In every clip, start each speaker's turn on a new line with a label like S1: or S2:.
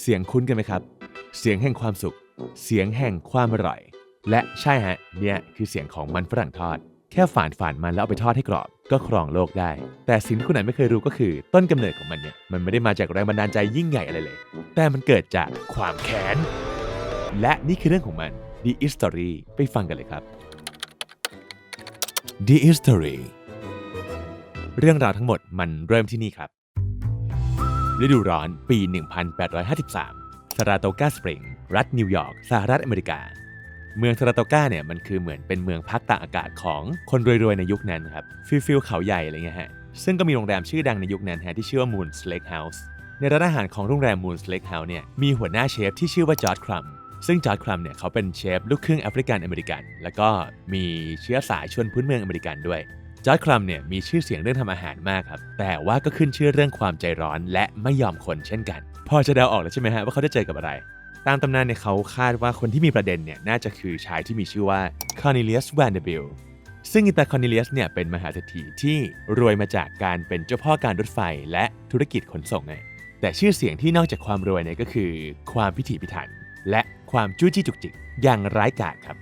S1: เสียงคุ้นกันไหมครับ เสียงแห่งความสุข เสียงแห่งความอร่อย และใช่ฮะ เนี่ยคือเสียงของมันฝรั่งทอด แค่ฝานฝานมันแล้วเอาไปทอดให้กรอบ ก็ครองโลกได้ แต่สิ่งที่คุณอาจไม่เคยรู้ก็คือ ต้นกำเนิดของมันเนี่ย มันไม่ได้มาจากแรงบันดาลใจยิ่งใหญ่อะไรเลย แต่มันเกิดจากความแค้น และนี่คือเรื่องของมัน The History ไปฟังกันเลยครับ The History เรื่องราวทั้งหมดมันเริ่มที่นี่ครับ ฤดูร้อนปี 1853ซาราโตกาสปริง รัฐนิวยอร์ก สหรัฐอเมริกา เมืองซาราโตกาเนี่ยมันคือเหมือนเป็นเมืองพักตากอากาศของคนรวยๆ ในยุคนั้นครับฟิลฟิลเขาใหญ่อะไรเงี้ยฮะ ซึ่งก็มีโรงแรมชื่อดังในยุคนั้นฮะที่ชื่อว่า Moon Lake House ในร้านอาหารของโรงแรม Moon Lake House เนี่ยมีหัวหน้าเชฟที่ชื่อว่าจอร์ดครัมซึ่งจอร์ดครัมเนี่ยเขาเป็นเชฟลูกครึ่งแอฟริกันอเมริกัน แล้วก็มีเชื้อสายชนพื้นเมืองอเมริกันด้วย จอร์ดครัมเนี่ยมีชื่อเสียงเรื่องทำอาหารมากครับ แต่ว่าก็ขึ้นชื่อเรื่องความใจร้อนและไม่ยอมคนเช่นกัน พอจะเดาออกแล้วใช่ไหมฮะว่าเขาจะเจอกับอะไร ตามตำนานเนี่ยเขาคาดว่าคนที่มีประเด็นเนี่ยน่าจะคือชายที่มีชื่อว่า Cornelius Vanderbilt ซึ่งอิตาคอนเนเลียสเนี่ยเป็นมหาเศรษฐีที่รวยมาจากการเป็นเจ้าพ่อการรถไฟและธุรกิจขนส่งไงแต่ชื่อเสียงที่นอกจากความรวยเนี่ยก็คือ ความพิถีพิถัน และความจู้จี้จุกจิกอย่างร้ายกาจครับ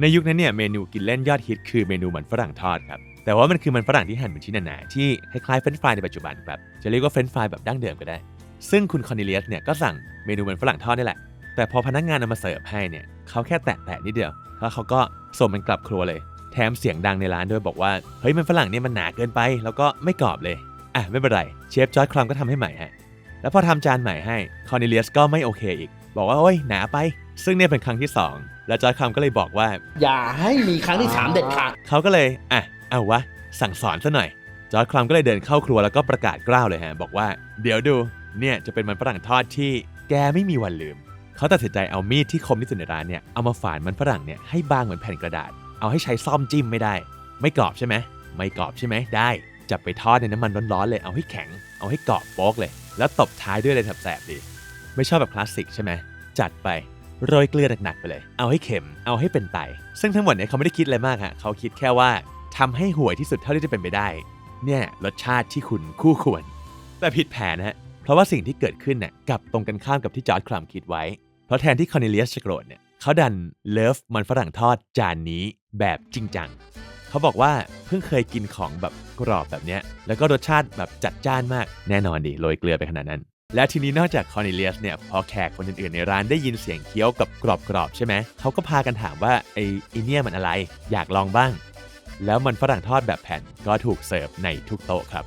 S1: ในยุคนั้นเนี่ยเมนูกินเล่นยอดฮิตคือเมนูมันฝรั่งทอดครับ แต่ว่ามันคือมันฝรั่งที่หั่นเป็นชิ้นหนาๆที่คล้ายๆเฟรนช์ฟรายในปัจจุบันครับจะเรียกว่าเฟรนช์ฟรายแบบดั้งเดิมก็ได้ ซึ่งคุณคอนเนเลียสเนี่ยก็สั่งเมนูมันฝรั่งทอดนี่แหละ แต่พอพนักงานเอามาเสิร์ฟให้เนี่ยเขาแค่แตะๆนิดเดียวแล้วเขาก็ส่งมันกลับครัวเลย แถมเสียงดังในร้านด้วยบอกว่าเฮ้ยมันฝรั่งเนี่ยมันหนาเกินไป แล้วก็ไม่กรอบเลยอะไม่เป็นไรเชฟจอร์ดครัมก็ทำให้ใหม่ฮะแล้วพอทำจานใหม่ให้คอนเนเลียสก็ไม่โอเคอีก บอกว่าโอ้ยหนาไป ซึ่งเนี่ยเป็นครั้งที่สองแล้วจอร์ดครัมก็เลยบอกว่า
S2: อย่าให้มีครั้งที่สามเด็ดขาด
S1: เขาก็เลยอะ เอาวะ สั่งสอนซะหน่อย จอร์ดคลัมก็เลยเดินเข้าครัวแล้วก็ประกาศกล้าวเลยฮะ บอกว่าเดี๋ยวดู เนี่ยจะเป็นมันฝรั่งทอดที่แกไม่มีวันลืม เขาตัดสินใจเอามีดที่คมที่สุดในร้านเนี่ยเอามาฝานมันฝรั่งเนี่ยให้บางเหมือนแผ่นกระดาษ เอาให้ใช้ซ่อมจิ้มไม่ได้ ไม่กรอบใช่ไหมไม่กรอบใช่ไหมได้ จับไปทอดในน้ำมันร้อนๆเลย เอาให้แข็ง เอาให้กรอบโป๊กเลย แล้วตบท้ายด้วยอะไรแสบๆดี ไม่ชอบแบบคลาสสิกใช่ไหมจัดไปโรยเกลือหนักๆไปเลย เอาให้เค็ม เอาให้เป็นไต ซึ่งทั้งหมดเนี่ยเขาไม่ได้คิดอะไรมากฮะ เขาคิดแค่ว่า ทำให้ห่วยที่สุดเท่าที่จะเป็นไปได้ เนี่ยรสชาติที่คุณคู่ควร แต่ผิดแผนนะฮะเพราะว่าสิ่งที่เกิดขึ้นเนี่ยกลับตรงกันข้ามกับที่จอร์ดคลัมคิดไว้ เพราะแทนที่คอนเนเลียสจะโกรธเนี่ยเขาดันเลิฟมันฝรั่งทอดจานนี้แบบจริงจังเขาบอกว่าเพิ่งเคยกินของแบบกรอบแบบเนี้ยแล้วก็รสชาติแบบจัดจ้านมากแน่นอนดิโรยเกลือไปขนาดนั้น และทีนี้นอกจากคอนเนเลียสเนี่ยพอแขกคนอื่นๆ ในร้านได้ยินเสียงเคี้ยวกับกรอบๆใช่ไหมเขาก็พากันถามว่าไอ้ไอเนี่ยมันอะไร อยากลองบ้าง แล้วมันฝรั่งทอดแบบแผ่นก็ถูกเสิร์ฟในทุกโต๊ะครับ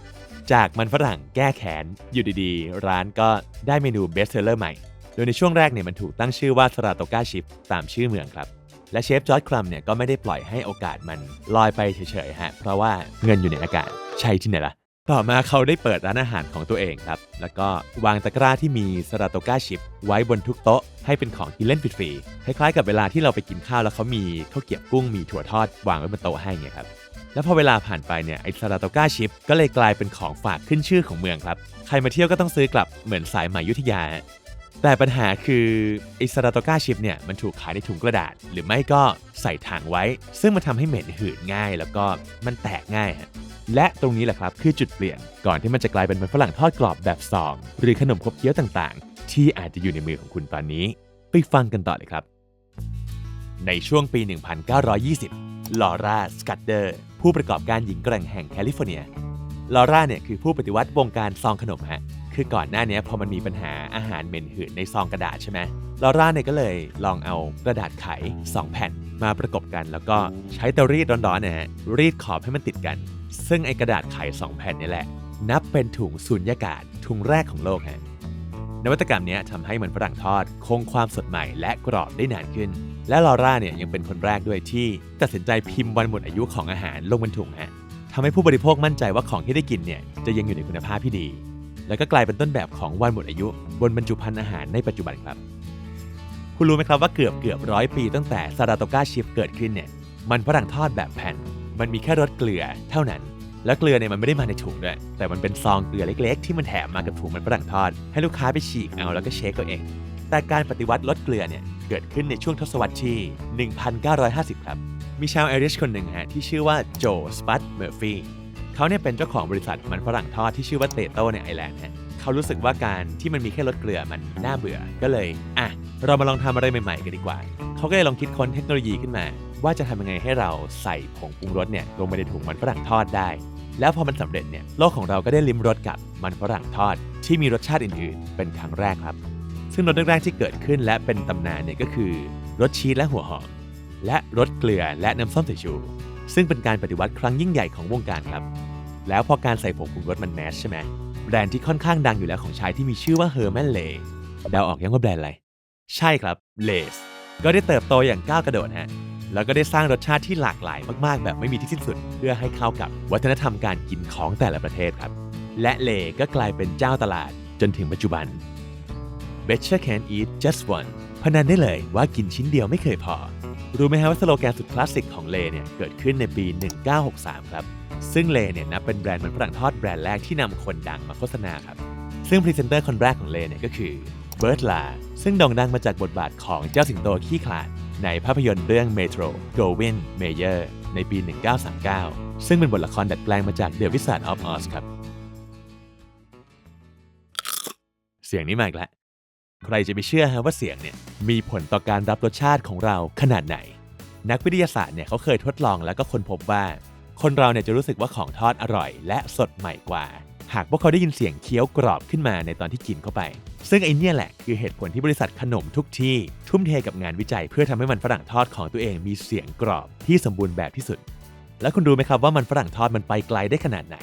S1: จากมันฝรั่งแก้แขนอยู่ดีๆ ร้านก็ได้เมนูเบสเซอร์ใหม่ โดยในช่วงแรกเนี่ยมันถูกตั้งชื่อว่าสราโตกาชิปตามชื่อเมืองครับ และเชฟจอร์ดครัมเนี่ยก็ไม่ได้ปล่อยให้โอกาสมันลอยไปเฉยๆฮะเพราะว่าเงินอยู่ในอากาศใช่ที่ไหนล่ะ ต่อมาเขาได้เปิดร้านอาหารของตัวเองครับ แล้วก็วางตะกร้าที่มีสราโตก้าชิป ไว้บนทุกโต๊ะ ให้เป็นของกินเล่นฟรีๆคล้ายๆกับเวลาที่เราไปกินข้าวแล้วเขามีข้าวเกี๊ยวกุ้งมีถั่วทอดวางไว้บนโต๊ะให้ไงครับแล้วพอเวลาผ่านไปเนี่ยไอซาราโตก้าชิปก็เลยกลายเป็นของฝากขึ้นชื่อของเมืองครับ ใครมาเที่ยวก็ต้องซื้อกลับเหมือนสายไหมยุทธยา แต่ปัญหาคือไอซาราโตก้าชิปเนี่ยมันถูกขายในถุงกระดาษ หรือไม่ก็ใส่ถังไว้ ซึ่งมันทำให้เหม็นหืดง่าย แล้วก็มันแตกง่ายฮะ และตรงนี้แหละครับคือจุดเปลี่ยน ก่อนที่มันจะกลายเป็นมันฝรั่งทอดกรอบแบบซอง หรือขนมครบเคี้ยวต่างๆ ที่อาจจะอยู่ในมือของคุณตอนนี้ ไปฟังกันต่อเลยครับ ในช่วงปี 1920 ลอร่า สกัดเดอร์ ผู้ประกอบการหญิงแกร่งแห่งแคลิฟอร์เนีย ลอร่าเนี่ยคือผู้ปฏิวัติวงการซองขนมฮะ คือก่อนหน้านี้พอมันมีปัญหาอาหารเหม็นหืนในซองกระดาษใช่ไหมลอร่าเนี่ยก็เลยลองเอากระดาษไข 2 แผ่นมาประกบกัน แล้วก็ใช้เตารีดร้อนๆนะฮะรีดขอบให้มันติดกัน ซึ่งไอกระดาษไข2 แผ่นนี่แหละ นับเป็นถุงสุญญากาศถุงแรกของโลกฮะนวัตกรรมนี้ทำให้มันฝรั่งทอดคงความสดใหม่และกรอบได้นานขึ้น และลอร่าเนี่ยยังเป็นคนแรกด้วยที่ตัดสินใจพิมพ์วันหมดอายุของอาหารลงบนถุงฮะทำให้ผู้บริโภคมั่นใจว่าของที่ได้กินเนี่ยจะยังอยู่ในคุณภาพที่ดี แล้วก็กลายเป็นต้นแบบของวันหมดอายุ บนบรรจุภัณฑ์อาหารในปัจจุบันครับ คุณรู้ไหมครับว่าเกือบเกือบร้อยปีตั้งแต่ซาราโตกาชิฟเกิดขึ้นเนี่ยมันฝรั่งทอดแบบแผ่น มันมีแค่รสเกลือเท่านั้น แล้วเกลือเนี่ยมันไม่ได้มาในถุงด้วย แต่มันเป็นซองเกลือเล็ก ๆ ที่มันแถมมากับถุงมันฝรั่งทอด ให้ลูกค้าไปฉีกเอาแล้วก็เช็คเอาเอง แต่การปฏิวัติลดเกลือเนี่ยเกิดขึ้นในช่วงทศวรรษที่ 1950 ครับ มีชาวไอริชคนหนึ่งฮะที่ชื่อว่าโจสปัตเมอร์ฟีเขาเนี่ยเป็นเจ้าของบริษัทมันฝรั่งทอดที่ชื่อว่าเตโต้ในไอร์แลนด์ฮะเขารู้สึกว่าการที่มันมีแค่รสเกลือมันน่าเบื่อ ก็เลย อะ เรามาลองทำอะไรใหม่ๆกันดีกว่า เขาก็เลยลองคิดค้นเทคโนโลยีขึ้นมา ว่าจะทำยังไงให้เราใส่ผงปรุงรสเนี่ยลงไปในถุงมันฝรั่งทอดได้ แล้วพอมันสำเร็จเนี่ยโลกของเราก็ได้ลิ้มรสกับมันฝรั่งทอด ที่มีรสชาติอื่นๆ เป็นครั้งแรกครับ ซึ่งรสแรกๆที่เกิดขึ้นและเป็นตำนานเนี่ยก็คือรสชีสและหัวหอมและรสเกลือและน้ำส้มสายชู ซึ่งเป็นการปฏิวัติครั้งยิ่งใหญ่ของวงการครับ แล้วพอการใส่ผงปรุงรสมันแมสใช่ไหมแบรนด์ที่ค่อนข้างดังอยู่แล้วของชายที่มีชื่อว่า Herman l e เลเดาออกยังว่าแบรนด์อะไร ใช่ครับ l a สก็ได้เติบโตอย่างก้าวกระโดดฮะ แล้วก็ได้สร้างรสชาติที่หลากหลายมากๆ แบบไม่มีที่สิ้นสุด เพื่อให้เข้ากับวัฒนธรรมการกินของแต่ละประเทศครับ และเลก็กลายเป็นเจ้าตลาดจนถึงปัจจุบัน Betcha can eat just one พนันได้เลยว่ากินชิ้นเดียวไม่เคยพอ รู้ไหมฮะว่าสโลแกนสุดคลาสสิกของเลเนี่ยเกิดขึ้นในปี 1963 ครับ ซึ่งเลเนี่ยนับเป็นแบรนด์มันฝรั่งทอดแบรนด์แรกที่นำคนดังมาโฆษณาครับ ซึ่งพรีเซนเตอร์คนแรกของเลเนี่ยก็คือเบิร์ตลาซึ่งโด่งดังมาจากบทบาทของเจ้าสิงโตขี้ขลาด ในภาพยนตร์เรื่อง Metro Goldwyn Mayer ในปี 1939 ซึ่งเป็นบทละครดัดแปลงมาจาก The Wizard of Oz ครับ เสียงนี้มาอีกแล้วใครจะไปเชื่อฮะว่าเสียงเนี่ยมีผลต่อการรับรสชาติของเราขนาดไหน นักวิทยาศาสตร์เนี่ยเขาเคยทดลองแล้วก็ค้นพบว่า คนเราเนี่ยจะรู้สึกว่าของทอดอร่อย และสดใหม่กว่า หากพวกเขาได้ยินเสียงเคี้ยวกรอบขึ้นมาในตอนที่กินเข้าไป ซึ่งไอเนี่ยแหละคือเหตุผลที่บริษัทขนมทุกที่ ทุ่มเทกับงานวิจัยเพื่อทำให้มันฝรั่งทอดของตัวเองมีเสียงกรอบที่สมบูรณ์แบบที่สุด แล้วคุณรู้ไหมครับว่ามันฝรั่งทอดมันไปไกลได้ขนาดไหน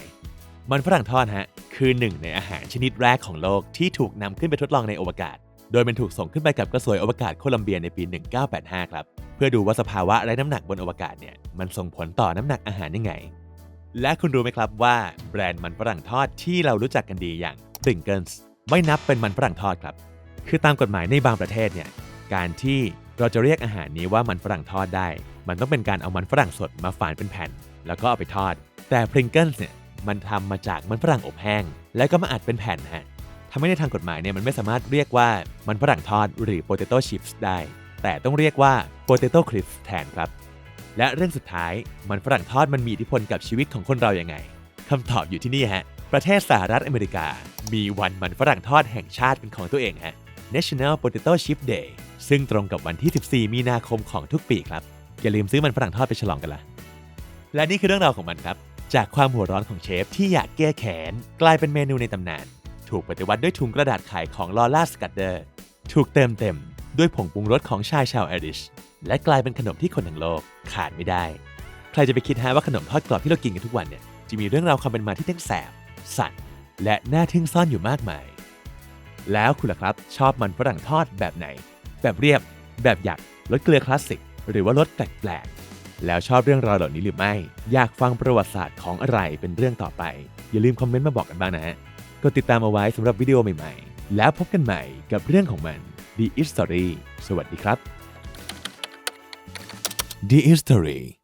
S1: มันฝรั่งทอดฮะคือหนึ่งในอาหารชนิดแรกของโลกที่ถูกนำขึ้นไปทดลองในอวกาศ โดยมันถูกส่งขึ้นไปกับกระสวยอวกาศโคลัมเบียในปี 1985 ครับ เพื่อดูว่าสภาวะไร้น้ำหนักบนอวกาศเนี่ยมันส่งผลต่อน้ำหนักอาหารยังไง และคุณรู้ไหมครับว่าแบรนด์มันฝรั่งทอดที่เรารู้จักกันดีอย่าง Pringles ไม่นับเป็นมันฝรั่งทอดครับ คือตามกฎหมายในบางประเทศเนี่ยการที่เราจะเรียกอาหารนี้ว่ามันฝรั่งทอดได้ มันต้องเป็นการเอามันฝรั่งสดมาฝานเป็นแผ่น แล้วก็เอาไปทอด แต่ Pringles เนี่ยมันทำมาจากมันฝรั่งอบแห้ง แล้วก็มาอัดเป็นแผ่นฮะทำให้ในทางกฎหมายเนี่ยมันไม่สามารถเรียกว่ามันฝรั่งทอดหรือ potato chips ได้ แต่ต้องเรียกว่า potato crisps แทนครับ และเรื่องสุดท้ายมันฝรั่งทอดมันมีอิทธิพลกับชีวิตของคนเราอยัางไงคำตอบอยู่ที่นี่ฮะ ประเทศสหรัฐอเมริกา มีวันมันฝรั่งทอดแห่งชาติเป็นของตัวเองฮะ National Potato Chip Day ซึ่งตรงกับวันที่ 14 มีนาคมของทุกปีครับ อย่าลืมซื้อมันฝรั่งทอดไปฉลองกันละและนี่คือเรื่องราวของมันครับ จากความหัวร้อนของเชฟที่อยากแก้แค้นกลายเป็นเมนูในตำนาน ถูกปฏิวัติด้วยถุงกระดาษขายของลอร่าสกัดเดอร์ ถูกเติมเต็ม ด้วยผงปรุงรสของชายชาวไอริช และกลายเป็นขนมที่คนทั้งโลกขาดไม่ได้ ใครจะไปคิดฮะว่าขนมทอดกรอบที่เรากินกันทุกวันเนี่ยจะมีเรื่องราวความเป็นมาที่ทั้งแสบ สั่น และน่าทึ่งซ่อนอยู่มากมาย แล้วคุณล่ะครับชอบมันฝรั่งทอดแบบไหน แบบเรียบ แบบหยักรสเกลือคลาสสิก หรือว่ารสแปลกๆ แล้วชอบเรื่องราวเหล่านี้หรือไม่ อยากฟังประวัติศาสตร์ของอะไรเป็นเรื่องต่อไป อย่าลืมคอมเมนต์มาบอกกันบ้างนะฮะ กดติดตามเอาไว้สำหรับวิดีโอใหม่ๆ แล้วพบกันใหม่กับเรื่องของมัน The History สวัสดีครับ The History